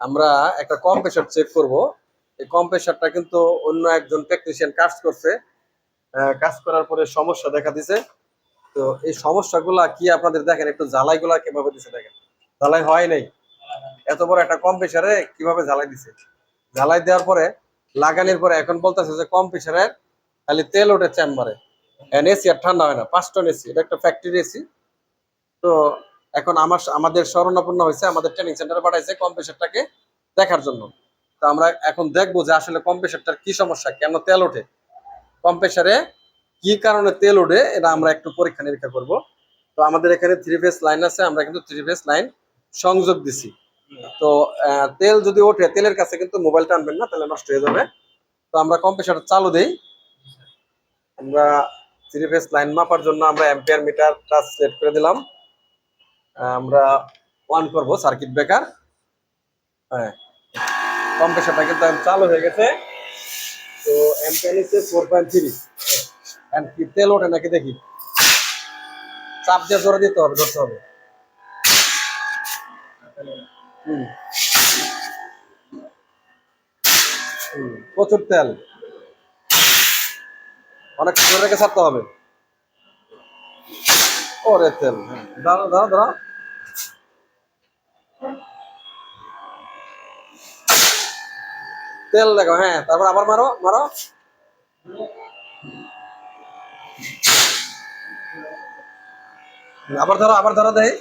আমরা একটা compressor check করব। এই কম্প্রেসারটা কিন্তু অন্য একজন টেকনিশিয়ান কাজ করছে। কাজ করার পরে সমস্যা দেখা দিছে। তো এই সমস্যাগুলা কি আপনাদের দেখেন? একটু জ্বালাইগুলা কীভাবে দিছে দেখেন? জ্বালাই হয় নাই। এত বড় একটা কম কম্প্রেসারে কীভাবে জ্বালাই দিছে? জ্বালাই দেওয়ার পরে, লাগানোর পরে এখন বলতেছে যে কম্প্রেসারের খালি তেল ওঠে চেম্বারে। এসি আর ঠান্ডা হয় না পাঁচ টন এসি। এটা একটা ফ্যাক্টরি এসি। তো এখন আমার আমাদের স্মরণাপন্ন হয়েছে, আমাদের ট্রেনিং সেন্টারে পাঠাইছে কম্প্রেসারটাকে দেখার জন্য। তো আমরা এখন দেখব যে আসলে কম্প্রেসারটার কি সমস্যা, কেন তেল ওঠে? কম্প্রেসারে কি কারণে তেল ওঠে, এটা আমরা একটু পরীক্ষা নিরীক্ষা করব। তো আমাদের এখানে থ্রি ফেস লাইন আছে, আমরা কিন্তু থ্রি ফেস লাইন সংযোগ দিছি। তো তেল যদি ওঠে, তেলের কাছে কিন্তু মোবাইলটা আনবেন না, তাহলে নষ্ট হয়ে যাবে। তো আমরা কম্প্রেসারটা চালু দিই। আমরা থ্রি ফেস লাইন মাপার জন্য আমরা অ্যাম্পিয়ার মিটারটা সেট করে দিলাম। আমরা অন করব সার্কিট ব্রেকার হ্যাঁ। কম্প্রেসারটা কিন্তু চালু হয়ে গেছে। তো অ্যাম্পিয়ার নিচ্ছে ফোর পয়েন্ট থ্রি কি তেল ওঠে নাকি দেখি? চাপ দিয়ে জোরে দিতে হবে, ধরতে হবে। প্রচুর তেল। অনেক জোরে রেখে ছাড়তে হবে। ওরে তেল হ্যাঁ। দাঁড়া দাঁড়া দাঁড়া। তেল দেখো হ্যাঁ তারপর আবার মারো মারো। আবার ধরো আবার ধরো দেয়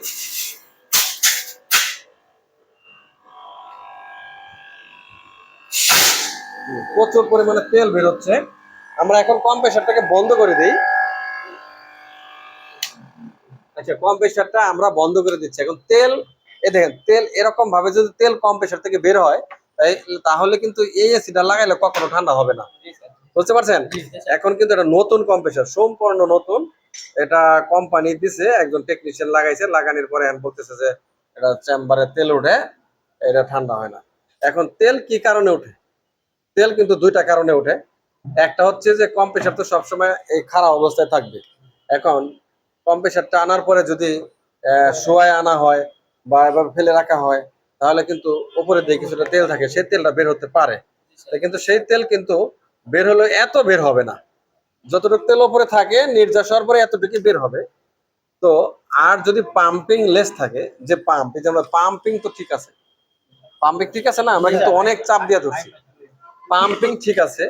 প্রচুর পরিমাণে তেল বেরোচ্ছে। আমরা এখন কম কম্প্রেসারটাকে বন্ধ করে দিই। আচ্ছা কম্প্রেসারটা আমরা বন্ধ করে দিচ্ছি। এখন তেল এ দেখেন তেল এরকম ভাবে যদি তেল কম্প্রেসার থেকে বের হয় তাহলে কিন্তু এই এসিটা লাগাইলে কখনো ঠান্ডা হবে না। বুঝতে পারছেন? এখন কিন্তু এটা নতুন কম্প্রেসার সম্পূর্ণ নতুন। এটা কোম্পানি দিছে একজন টেকনিশিয়ান লাগাইছে লাগানোর পরে এখন বলতেছে যে এটা চেম্বারে তেল উঠে এটা ঠান্ডা হয় না। এখন তেল কি কারণে ওঠে? তেল কিন্তু দুইটা কারণে ওঠে। একটা হচ্ছে যে কম্প্রেসার তো সবসময় এই খারাপ অবস্থায় থাকবে। এখন কম্প্রেসারটা আনার পরে যদি আহ, শোয়ায় আনা হয় বা এভাবে ফেলে রাখা হয় তাহলে কিন্তু উপরে দিয়ে কিছুটা তেল থাকে সেই তেলটা বের হতে পারে। কিন্তু সেই তেল কিন্তু বের হলে এত বের হবে না। যতটুকু তেল উপরে থাকে নির্যাস হওয়ার পরে এতটুকু বের হবে। তো আর যদি পাম্পিং লেস থাকে যে পাম্প এই যেমন পাম্পিং তো ঠিক আছে। পাম্পিং ঠিক আছে না? আমরা কিন্তু অনেক চাপ দিয়ে ধরছি। পাম্পিং ঠিক আছে।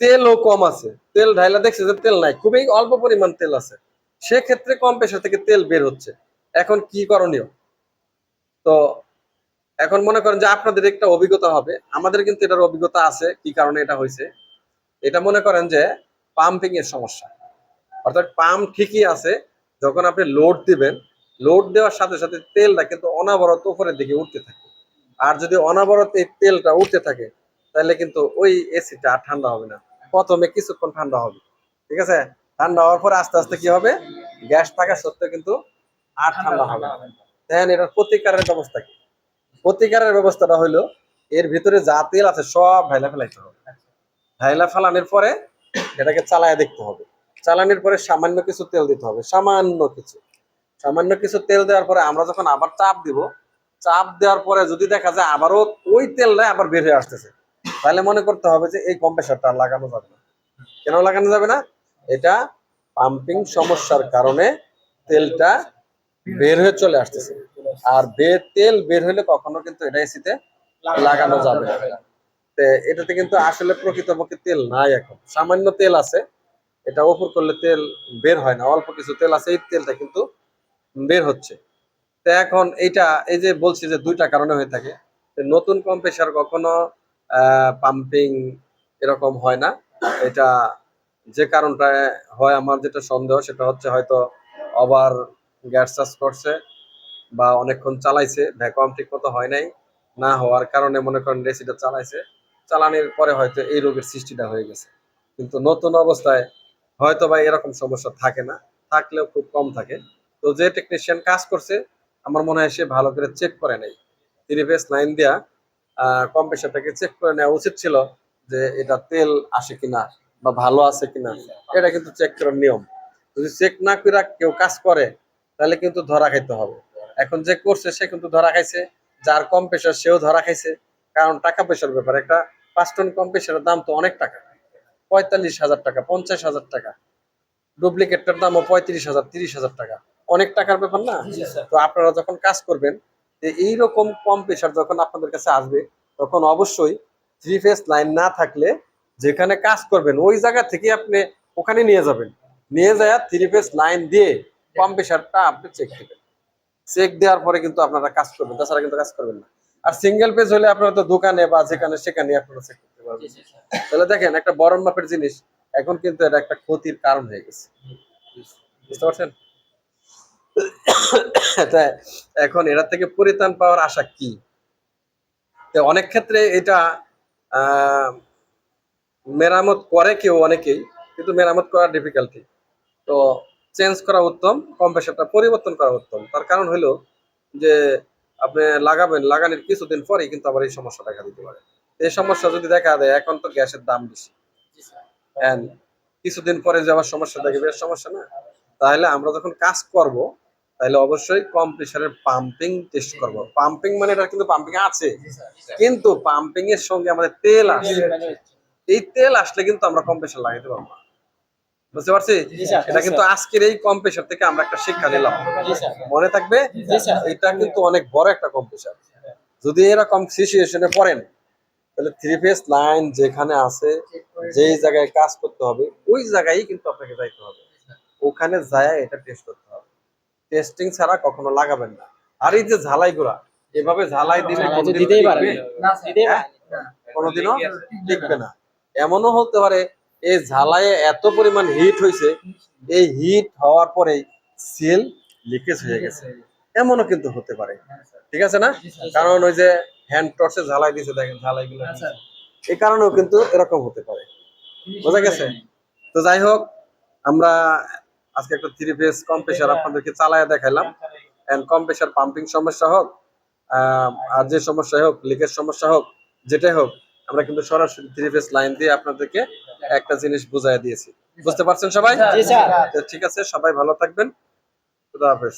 তেলও কম আছে। তেল ঢাইলা দেখছে যে তেল নাই খুবই অল্প পরিমাণ তেল আছে। সেক্ষেত্রে কম্প্রেসার থেকে তেল বের হচ্ছে। এখন কি করণীয়? তো এখন মনে করেন যে আপনাদের একটা অভিজ্ঞতা হবে। আমাদের কিন্তু এটার অভিজ্ঞতা আছে, কি কারণে এটা হয়েছে। এটা মনে করেন যে পাম্পিং এর সমস্যা। অর্থাৎ পাম্প ঠিকই আছে, যখন আপনি লোড দিবেন লোড দেওয়ার সাথে সাথে তেলটা কিন্তু অনাবরত উপরের দিকে উঠতে থাকে। আর যদি অনাবরত এই তেলটা উঠতে থাকে, তাহলে কিন্তু ওই এসিটা ঠান্ডা হবে না। প্রথমে কিছুক্ষণ ঠান্ডা হবে। ঠিক আছে? ঠান্ডা হওয়ার পরে আস্তে আস্তে কি হবে? গ্যাস থাকা সত্ত্বেও কিন্তু আর ঠান্ডা হবে দেখেন এটার প্রতিকারের ব্যবস্থা কি? প্রতিকারের ব্যবস্থাটা হলো এর ভিতরে যা তেল আছে সব ঢাইলা ফেলাইতে হবে। ঢাইলা ফেলানোর পরে এটাকে চালায় দেখতে হবে। চালানোর পরে সামান্য কিছু তেল দিতে হবে সামান্য কিছু। সামান্য কিছু তেল দেওয়ার পরে আমরা যখন আবার চাপ দিব চাপ দেওয়ার পরে যদি দেখা যায় আবারও ওই তেলটা আবার বের হয়ে আসতেছে তাহলে মনে করতে হবে যে এই কম্প্রেসারটা লাগানো যাবে না। কেন লাগানো যাবে না? এটা পাম্পিং সমস্যার কারণে তেলটা বের হয়ে চলে আসতেছে। আর বের তেল বের হলে কখনো কিন্তু এটা এসিতে লাগানো যাবে এটাতে কিন্তু আসলে প্রকৃতপক্ষে তেল নাই এখন। সামান্য তেল আছে, এটা ওপর করলে তেল বের হয় না। অল্প কিছু তেল আছে, এই তেলটা কিন্তু বের হচ্ছে। তো এখন এইটা, এই যে বলছি যে দুইটা কারণে হয়ে থাকে। নতুন কম্প্রেসার কখনো পাম্পিং এরকম হয় না। এটা যে কারণটা হয় আমার যেটা সন্দেহ, সেটা হচ্ছে হয়তো ওভার গ্যাস চার্জ করছে বা অনেকক্ষণ চালাইছে ভ্যাকুয়াম ঠিক মতো হয় নাই, না হওয়ার কারণে মনে করেন রেসিটা চালাইছে। চালানোর পরে হয়তো এই রোগের সৃষ্টিটা হয়ে গেছে। কিন্তু নতুন অবস্থায় হয়তো বা এরকম সমস্যা থাকে না, থাকলেও খুব কম থাকে। তো যে টেকনিশিয়ান কাজ করছে, আমার মনে হয় সে ভালো করে চেক করে নাই। থ্রি ফেস লাইন দিয়া কম্প্রেসারটাকে চেক করে নেওয়া উচিত ছিল যে এটা তেল আসে কিনা। বা ভালো আছে কিনা এটা কিন্তু চেক করার নিয়ম। যদি চেক না করে কেউ কাজ করে তাহলে কিন্তু ধরা খাইতে হবে। এখন যে করছে সে কিন্তু ধরা খাইছে। যার কম প্রেশার সেও ধরা খাইছে। কারণ টাকা পয়সার ব্যাপার। একটা পাঁচ টন কম প্রেশারের দাম তো অনেক টাকা। পঁয়তাল্লিশ হাজার টাকা পঞ্চাশ হাজার টাকা। ডুপ্লিকেটটার দামও পঁয়ত্রিশ হাজার তিরিশ হাজার টাকা। অনেক টাকার ব্যাপার না? তো আপনারা যখন কাজ করবেন যে এইরকম কম প্রেশার যখন আপনাদের কাছে আসবে তখন অবশ্যই থ্রি ফেস লাইন না থাকলে যেখানে কাজ করবেন ওই জায়গা থেকে আপনি ওখানে নিয়ে যাবেন। নিয়ে যায় থ্রি ফেস লাইন দিয়ে কম প্রেশারটা আপনি চেক দিবেন। চেক দেওয়ার পরে কিন্তু আপনারা কাজ করবেন তাছাড়া কিন্তু কাজ করবেন না। আর সিঙ্গেল পেজ হলে আপনারা তো দোকানে বা যেখানে সেখানে আপনারা চেক করতে পারবেন। তাহলে দেখেন একটা বড় মাপের জিনিস এখন কিন্তু এটা একটা ক্ষতির কারণ হয়ে গেছে। বুঝতে পারছেন? এটা এখন এরা থেকে পরিত্রাণ পাওয়ার আশা কি? তো অনেক ক্ষেত্রে এটা আহ, মেরামত করে কেউ অনেকেই কিন্তু মেরামত করা ডিফিকাল্টি তো চেঞ্জ করা উত্তম কম্প্রেসারটা পরিবর্তন করা উত্তম। তার কারণ হলো যে আপনি লাগাবেন লাগানোর কিছুদিন পরেই কিন্তু আবার এই সমস্যা দেখা দিতে পারে। এই সমস্যা যদি দেখা দেয় এখন তো গ্যাসের দাম বেশি। কিছুদিন পরে যে আবার সমস্যা বেশ সমস্যা না? তাহলে আমরা যখন কাজ করব তাহলে অবশ্যই কম প্রেশারের পাম্পিং টেস্ট করব। পাম্পিং মানে এটা কিন্তু পাম্পিং আছে। কিন্তু পাম্পিং এর সঙ্গে আমাদের তেল আসে। মানে এই তেল আসলে কিন্তু আমরা কম প্রেশার লাগাইতে পারব না। বুঝতে পারছি? এটা কিন্তু আজকের এই কম প্রেশার থেকে আমরা একটা শিক্ষা নিলাম। মনে থাকবে? এটা কিন্তু অনেক বড় একটা কম প্রেশার। যদি এরকম সিচুয়েশনে পড়েন তাহলে থ্রি ফেস লাইন যেখানে আছে যেই জায়গায় কাজ করতে হবে ওই জায়গায় কিন্তু আপনাকে যাইতে হবে। ওখানে যায় এটা টেস্ট করতে হবে। টেস্টিং ছাড়া কখনো লাগাবেন না। আর এই যে ঝালাই গুলা এভাবে ঝালাই দিলে তো কোনোদিনও টিকবে? না। হ্যাঁ? এমনও হতে পারে এই ঝালাইয়ে এত পরিমাণ হিট হয়েছে এই হিট হওয়ার পরেই সেল লিকেজ হয়ে গেছে। এমনও কিন্তু হতে পারে। ঠিক আছে না? কারণ ওই যে হ্যান্ড টর্চে ঝালাই দিয়েছে দেখেন ঝালাই গুলো এই কারণেও কিন্তু এরকম হতে পারে। বোঝা গেছে? তো যাই হোক আমরা আজকে একটা থ্রি ফেজ কম প্রেশার আপনাদেরকে চালায় দেখাইলাম। এন্ড কম প্রেশার পাম্পিং সমস্যা হোক আহ, আর যে সমস্যা হোক লিকের সমস্যা হোক যেটাই হোক আমরা কিন্তু সরাসরি থ্রি ফেজ লাইন দিয়ে আপনাদেরকে একটা জিনিস বুঝাই দিয়েছি। বুঝতে পারছেন সবাই? ঠিক আছে সবাই ভালো থাকবেন। খুদা হাফেজ।